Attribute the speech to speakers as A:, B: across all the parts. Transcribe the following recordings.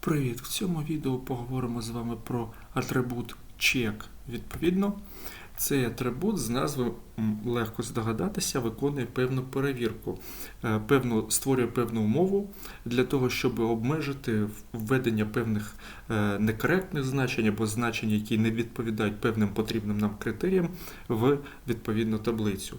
A: Привіт! В цьому відео поговоримо з вами про атрибут check. Відповідно, цей атрибут з назви м, легко здогадатися, виконує певну перевірку, е, певну, створює певну умову для того, щоб обмежити введення певних е, некоректних значень або значень, які не відповідають певним потрібним нам критеріям в відповідну таблицю.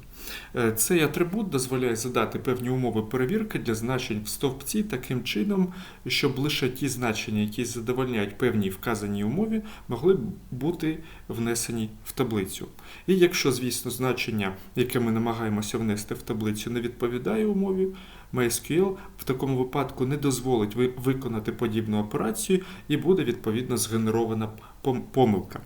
A: Е, Цей атрибут дозволяє задати певні умови перевірки для значень в стовпці таким чином, щоб лише ті значення, які задовольняють певній вказаній умові, могли бути внесені в таблицю. І якщо, звісно, значення, яке ми намагаємося внести в таблицю, не відповідає умові, MySQL в такому випадку не дозволить ви- виконати подібну операцію і буде відповідно згенерована пом- помилка.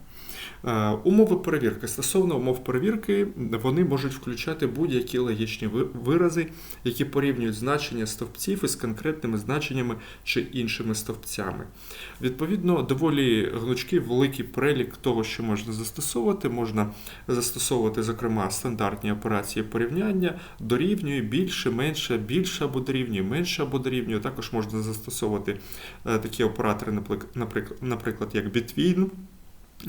A: Е, Умови перевірки. Стосовно умов перевірки, вони можуть включати будь-які логічні вирази, які порівнюють значення стовпців із конкретними значеннями чи іншими стовпцями. Відповідно, доволі гнучкий великий перелік того, що можна застосовувати. Можна застосовувати, зокрема, стандартні операції порівняння, дорівнює більше, менше, більше або дорівнює, менше або дорівнює. Також можна застосовувати е, такі оператори, наприклад, як between.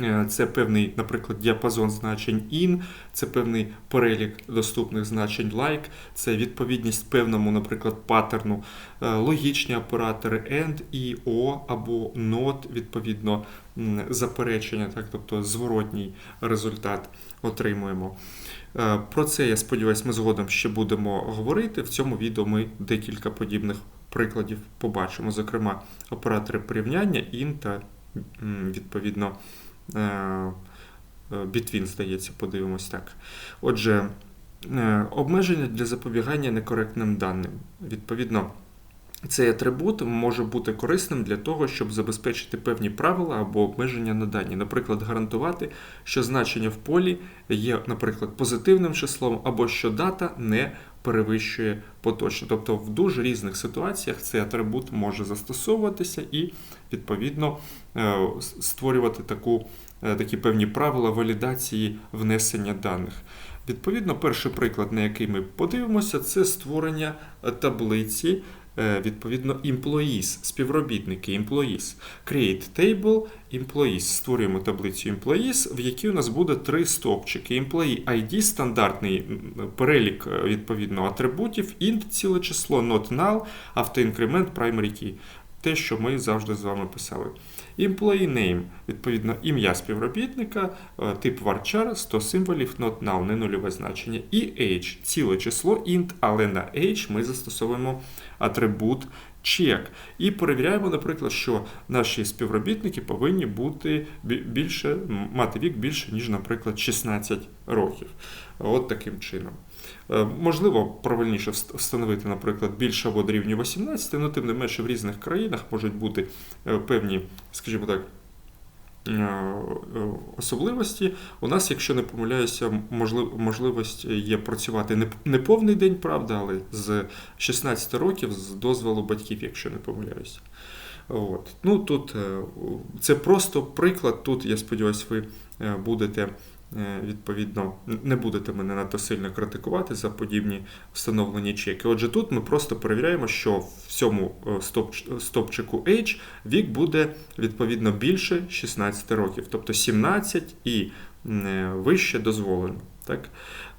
A: Е, Це певний, наприклад, діапазон значень in, це певний перелік доступних значень like, це відповідність певному, наприклад, паттерну, Е, логічні оператори AND, і O або NOT, відповідно, заперечення, так, тобто зворотній результат отримуємо. Е, Про це, я сподіваюся, ми згодом ще будемо говорити. В цьому відео ми декілька подібних прикладів побачимо, зокрема, оператори порівняння in та відповідно е, е, здається, подивимось так. Отже, е, обмеження для запобігання некоректним даним. Відповідно, цей атрибут може бути корисним для того, щоб забезпечити певні правила або обмеження на дані. Наприклад, гарантувати, що значення в полі є, наприклад, позитивним числом, або що дата не перевищує поточну. Тобто в дуже різних ситуаціях цей атрибут може застосовуватися і, відповідно, створювати таку, такі певні правила валідації внесення даних. Відповідно, перший приклад, на який ми подивимося, це створення е, таблиці. е, Відповідно, employees, співробітники, employees. Create table, employees. Створюємо таблицю employees, в якій у нас буде три стовпчики. Employee ID, стандартний перелік е, відповідно атрибутів, int ціле число, not null, автоінкремент, primary key. Те, що ми завжди з вами писали. Employee name, відповідно, ім'я співробітника, е, тип varchar, 100 символів, not null, не нульове значення. І age, ціле число int, але на age ми застосовуємо атрибут check. І перевіряємо, наприклад, що наші співробітники повинні бути більше, мати вік більше, ніж, наприклад, 16 років. От таким чином. Е, Можливо, правильніше встановити, наприклад, більше або дорівнює 18, але тим не менше в різних країнах можуть бути е, певні, скажімо так, особливості. У нас, якщо не помиляюся, можлив- можливість є працювати не, повний день, правда, але з 16 років з дозволу батьків, якщо не помиляюся. От. Ну, тут е, це просто приклад. Тут, я сподіваюся, ви е, будете. Е, Відповідно, не будете мене надто сильно критикувати за подібні встановлені чеки. Отже, тут ми просто перевіряємо, що в цьому е, стопч- стопчику H вік буде відповідно більше 16 років, тобто 17 і е, вище дозволено. Так?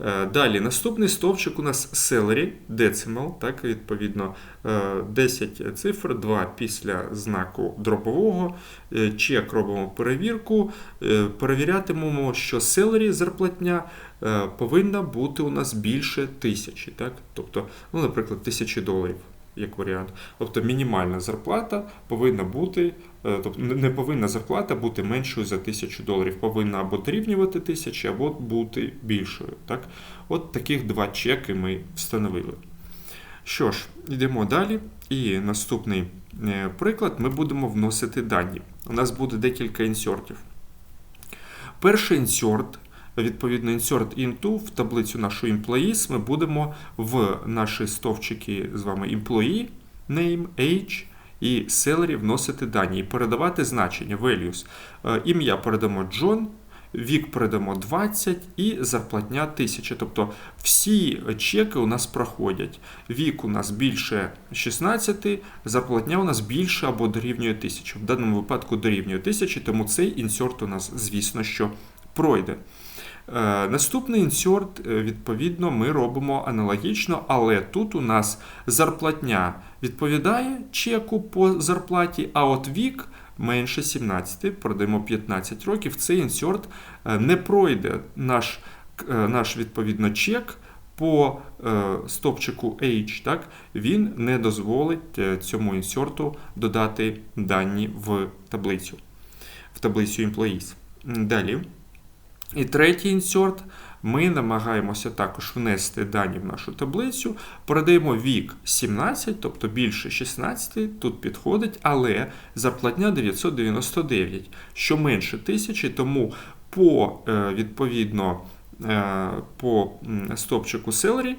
A: Е, Далі, наступний стовпчик у нас salary, decimal, так, відповідно, е, 10 цифр, 2 після знаку дробового. Е, Чек робимо перевірку. Е, Перевірятимемо, що salary, зарплатня, е, повинна бути у нас більше тисячі. Так? Тобто, ну, наприклад, тисячі доларів. Як варіант. Тобто мінімальна зарплата повинна бути, е, тобто не- повинна зарплата бути меншою за тисячу доларів, повинна або дорівнювати тисячі, або бути більшою. Так? От таких два чеки ми встановили. Що ж, йдемо далі. І наступний е, приклад ми будемо вносити дані. У нас буде декілька інсертів. Перший інсерт, відповідно, insert into в таблицю нашу employees ми будемо в наші стовпчики з вами employee, name, age і salary вносити дані і передавати значення values. Е, Ім'я передамо John, вік передамо 20 і зарплатня 1000. Тобто всі чеки у нас проходять. Вік у нас більше 16, зарплатня у нас більше або дорівнює 1000. В даному випадку дорівнює 1000, тому цей інсерт у нас, звісно, що пройде. Е, Наступний інсерт, е, відповідно, ми робимо аналогічно, але тут у нас зарплатня відповідає чеку по зарплаті, а от вік менше 17, продаємо 15 років. Цей інсерт е, не пройде наш, наш відповідно чек. По стопчику H, так, він не дозволить цьому інсерту додати дані в таблицю, в таблицю Employees. Далі. І третій інсерт. Ми намагаємося також внести дані в нашу таблицю. Передаємо вік 17, тобто більше 16, тут підходить, але зарплатня 999, що менше 1000, тому по е, відповідно е, по стопчику Salary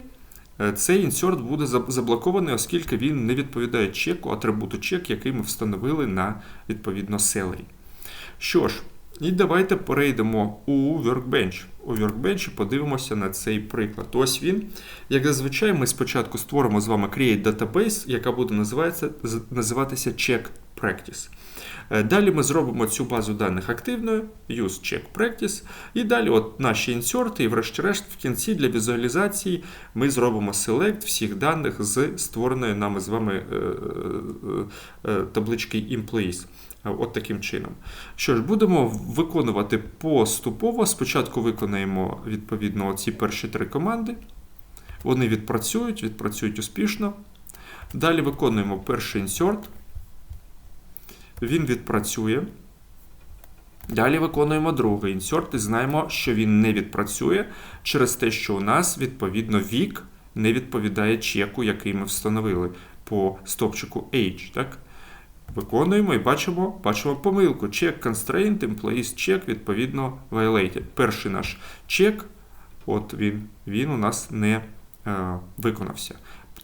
A: е, цей інсерт буде заблокований, оскільки він не відповідає чеку, атрибуту чек, який ми встановили на відповідно Salary. Що ж, і давайте перейдемо у Workbench. У Workbench подивимося на цей приклад. Ось він. Як зазвичай, ми спочатку створимо з вами Create Database, яка буде називатися, називатися Check Practice. Е, Далі ми зробимо цю базу даних активною, Use Check Practice. І далі от наші інсерти, і врешті-решт в кінці для візуалізації ми зробимо Select всіх даних з створеної нами з вами е, е, таблички Employees. От таким чином. Що ж, будемо виконувати поступово. Спочатку виконаємо відповідно ці перші три команди. Вони відпрацюють, відпрацюють успішно. Далі виконуємо перший інсерт. Він відпрацює. Далі виконуємо другий інсерт і знаємо, що він не відпрацює через те, що у нас відповідно вік не відповідає чеку, який ми встановили по стопчику H. Так? Виконуємо і бачимо, бачимо помилку. Check constraint, employees check, відповідно, violated. Перший наш чек, от він, він у нас не е, виконався.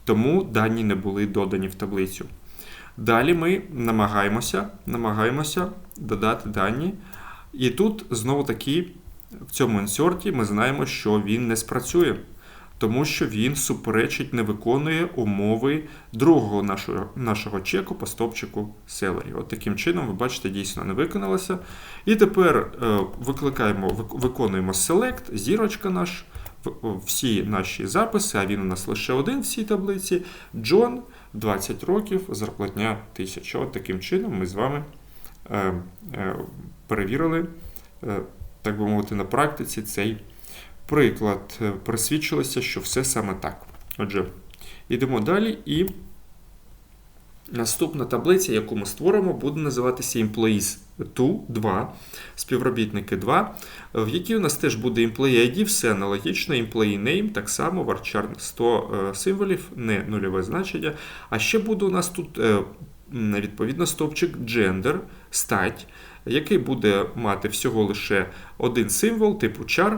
A: Тому дані не були додані в таблицю. Далі ми намагаємося, намагаємося додати дані. І тут знову таки в цьому інсерті ми знаємо, що він не спрацює, тому що він суперечить, не виконує умови другого нашого, нашого чеку по стопчику Celery. От таким чином, ви бачите, дійсно не виконалося. І тепер е, викликаємо, виконуємо Select, зірочка наш, всі наші записи, а він у нас лише один в цій таблиці. Джон, 20 років, зарплатня 1000. От таким чином ми з вами е, е, перевірили, так би мовити, на практиці цей приклад. Е, Присвідчилося, що все саме так. Отже, йдемо далі і наступна таблиця, яку ми створимо, буде називатися Employees 2, 2, співробітники 2, в якій у нас теж буде Employee ID, все аналогічно, Employee Name, так само, varchar 100 е, символів, не нульове значення. А ще буде у нас тут е, відповідно стовпчик Gender, стать, який буде мати всього лише один символ, типу char.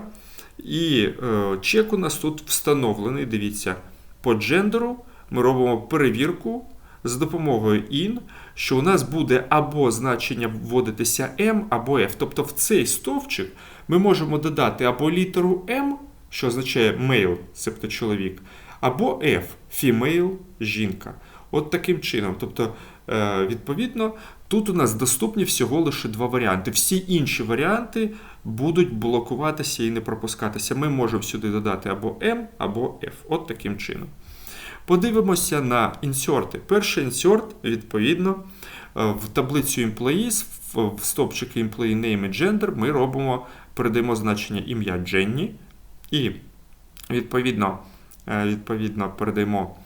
A: І е, чек у нас тут встановлений. Дивіться, по джендеру ми робимо перевірку за допомогою in, що у нас буде або значення вводитися M, або F. Тобто в цей стовпчик ми можемо додати або літеру M, що означає male, себто чоловік, або F, female, жінка. От таким чином. Тобто, е, відповідно, тут у нас доступні всього лише два варіанти. Всі інші варіанти будуть блокуватися і не пропускатися. Ми можемо сюди додати або M, або F. От таким чином. Подивимося на інсерти. Перший інсерт, відповідно, е, в таблицю Employees, в стопчики Employee Name і Gender ми робимо, передаємо значення ім'я Дженні. І відповідно, е, відповідно передаємо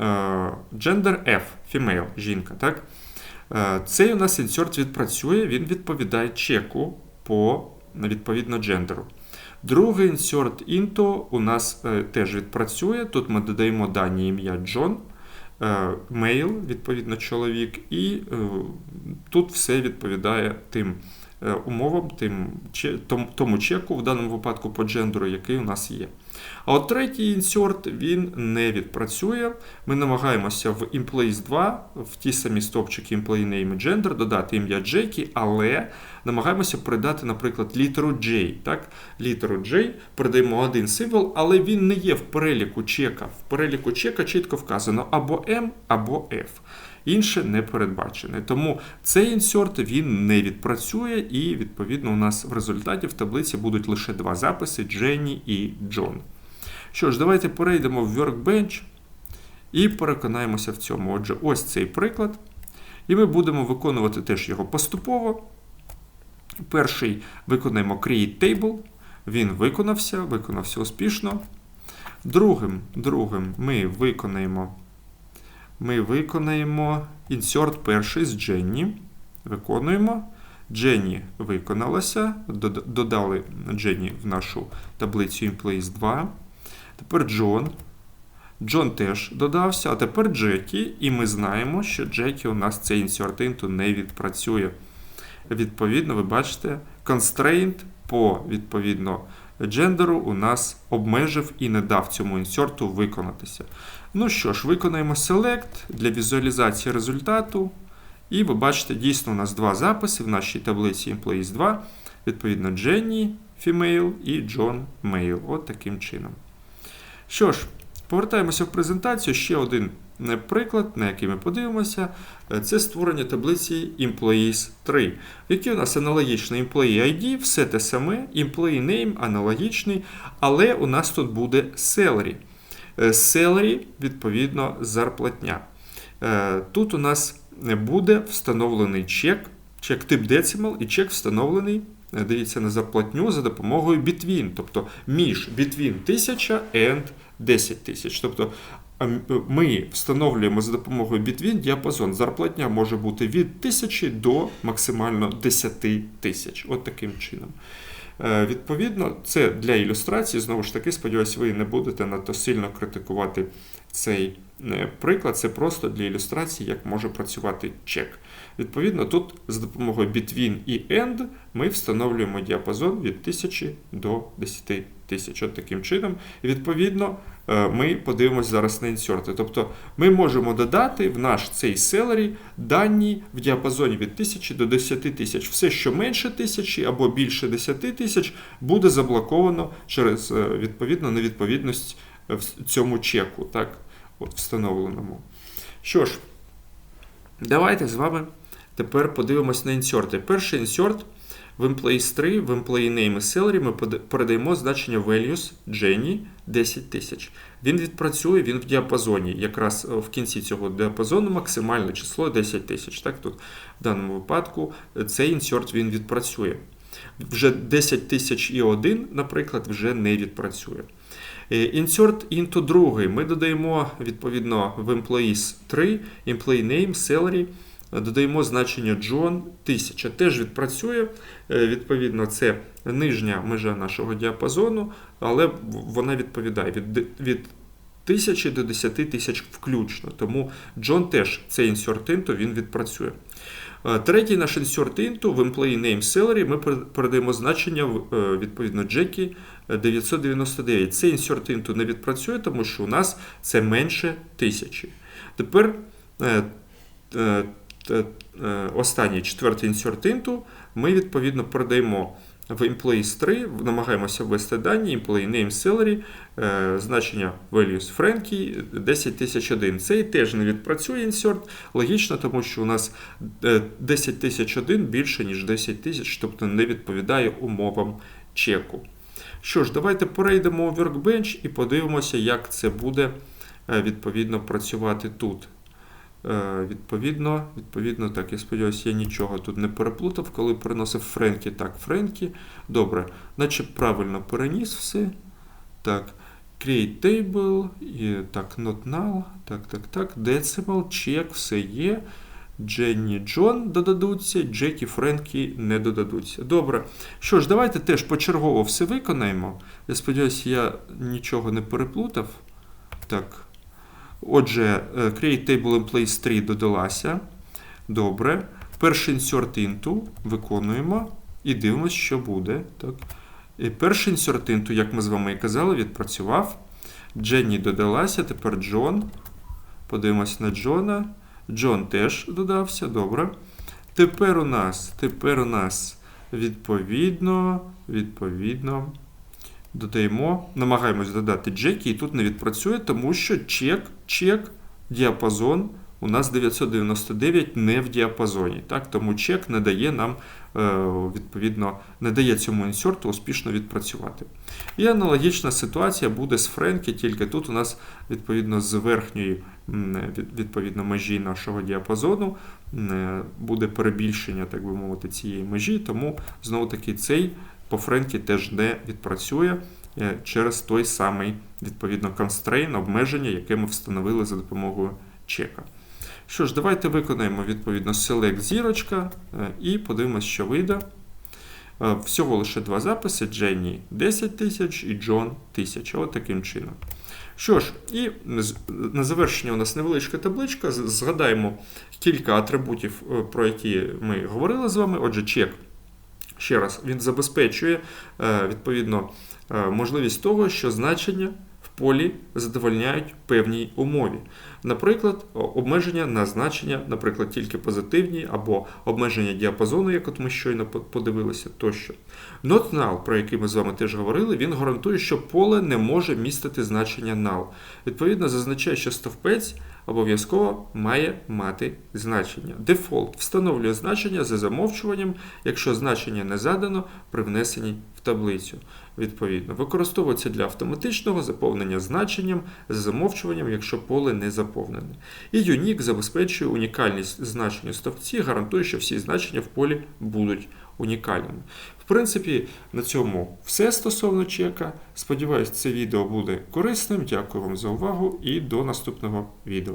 A: е, gender F, female, жінка. Так? Цей у нас інсерт відпрацює, він відповідає чеку по відповідно джендеру. Другий insert into у нас е, теж відпрацює. Тут ми додаємо дані ім'я Джон, е, мейл, відповідно, чоловік, і е, тут все відповідає тим е, умовам тим, че- том- тому чеку, в даному випадку по джендеру, який у нас є. А от третій інсерт він не відпрацює. Ми намагаємося в employees 2 в ті самі стовпчики employee name gender додати ім'я Джекі, але намагаємося передати, наприклад, літеру J. Так? Літеру J передаємо один символ, але він не є в переліку чека. В переліку чека чітко вказано або M, або F. Інше не передбачене. Тому цей інсерт він не відпрацює, і відповідно у нас в результаті в таблиці будуть лише два записи Дженні і Джон. Що ж, давайте перейдемо в Workbench і переконаємося в цьому. Отже, ось цей приклад. І ми будемо виконувати теж його поступово. Перший виконаємо Create Table. Він виконався, виконався успішно. Другим, другим ми виконаємо ми виконаємо insert перший з Jenny. Виконуємо. Jenny виконалася. Додали Jenny в нашу таблицю Employees 2. Тепер Джон. Джон теж додався, а тепер Джекі, і ми знаємо, що Джекі у нас цей insert into не відпрацює. Відповідно, ви бачите, constraint по відповідно джендеру у нас обмежив і не дав цьому інсерту виконатися. Ну що ж, виконаємо Select для візуалізації результату. І ви бачите, дійсно у нас два записи в нашій таблиці Employees 2. Відповідно, Jenny Female і John Male. От таким чином. Що ж, повертаємося в презентацію. Ще один е, приклад, на який ми подивимося, Е, це створення таблиці Employees 3, в якій у нас аналогічний Employee ID, все те саме, Employee Name аналогічний, але у нас тут буде Salary. Е, Salary, відповідно, зарплатня. Тут у нас буде встановлений чек, чек тип Decimal і чек встановлений, дивіться, на зарплатню за допомогою Between, тобто між Between 1000 and 10 тисяч. Тобто ми встановлюємо за допомогою Between діапазон. Зарплатня може бути від 1000 до максимально 10 тисяч. От таким чином. Е, Відповідно, це для ілюстрації. Знову ж таки, сподіваюся, ви не будете надто сильно критикувати цей е, приклад. Це просто для ілюстрації, як може працювати чек. Відповідно, тут за допомогою Between і End ми встановлюємо діапазон від 1000 до 10 тисяч. От таким чином. І відповідно, е, ми подивимося зараз на інсерти. Тобто ми можемо додати в наш цей селері дані в діапазоні від 1000 до 10 тисяч. Все, що менше 1000 або більше 10 тисяч, буде заблоковано через е, відповідно невідповідність в цьому чеку, так, от встановленому. Що ж, давайте з вами тепер подивимось на інсерти. Перший інсерт в Employees 3, в Employee Name і Salary ми передаємо значення values Jenny 10 тисяч. Він відпрацює, він в діапазоні. Якраз е, в кінці цього діапазону максимальне число 10 тисяч. Так, тут в даному випадку е, цей інсерт він відпрацює. Вже 10 тисяч і 1, наприклад, вже не відпрацює. Е, Insert into другий. Ми додаємо відповідно в Employees 3, Employee Name, Salary. Додаємо значення John 1000. Теж відпрацює. Е, Відповідно, це нижня межа нашого діапазону, але вона відповідає від, від 1000 до 10 тисяч включно. Тому John теж цей insert into він відпрацює. Е, Третій наш insert into в Employee Name Salary ми передаємо значення е, відповідно Джекі 999. Цей insert into не відпрацює, тому що у нас це менше тисячі. Тепер останній четвертий insert into ми відповідно передаємо в Employees 3, намагаємося ввести дані, Employee Name Salary, е, значення Values Frankie 10001. Цей теж не відпрацює insert. Логічно, тому що у нас е, 10001 більше, ніж 10 тисяч, тобто не відповідає умовам чеку. Що ж, давайте перейдемо у Workbench і подивимося, як це буде е, відповідно працювати тут. Е, Відповідно, відповідно, так, я сподіваюся, я нічого тут не переплутав, коли переносив Френкі. Так, Френкі. Добре, наче правильно переніс все. Так, create table, і, так, not null, так, так, так, decimal, check, все є. Дженні Джон додадуться, Джекі Френкі не додадуться. Добре. Що ж, давайте теж почергово все виконаємо. Я сподіваюся, я нічого не переплутав. Так. Отже, е, Create Table Employees 3 додалася. Добре. Перший insert into виконуємо. і дивимося, що буде. Так. І перший insert into, як ми з вами і казали, відпрацював. Дженні додалася, тепер Джон. Подивимось на Джона. Джон теж додався, добре. Тепер у нас, тепер у нас відповідно, відповідно, додаємо, намагаємось додати Джекі, і тут не відпрацює, тому що чек, чек, діапазон у нас 999 не в діапазоні. Так? Тому чек не дає нам, е, відповідно, не дає цьому інсерту успішно відпрацювати. І аналогічна ситуація буде з Френкі, тільки тут у нас відповідно з верхньої відповідно, межі нашого діапазону е, буде перебільшення, так би мовити, цієї межі, тому знову таки цей по Френкі теж не відпрацює е, через той самий відповідно констрейн, обмеження, яке ми встановили за допомогою чека. Що ж, давайте виконаємо відповідно select зірочка е, і подивимось, що вийде. Е, Всього лише два записи: Дженні 10 тисяч і Джон 1000. От таким чином. Що ж, і на завершення у нас невеличка табличка. Згадаємо кілька атрибутів, про які ми говорили з вами. Отже, чек. Ще раз, він забезпечує е, відповідно е, можливість того, що значення в полі задовольняють певній умові. Наприклад, обмеження на значення, наприклад, тільки позитивні, або обмеження діапазону, як от ми щойно подивилися, тощо. Not null, про який ми з вами теж говорили, він гарантує, що поле не може містити значення null. Відповідно, зазначає, що стовпець обов'язково має мати значення. Дефолт встановлює значення за замовчуванням, якщо значення не задано при внесенні в таблицю. Відповідно, використовується для автоматичного заповнення значенням за замовчуванням, якщо поле не заповнене. І Unique забезпечує унікальність значень у стовпці, гарантує, що всі значення в полі будуть унікальними. В принципі, на цьому все стосовно чека. Сподіваюсь, це відео буде корисним. Дякую вам за увагу і до наступного відео.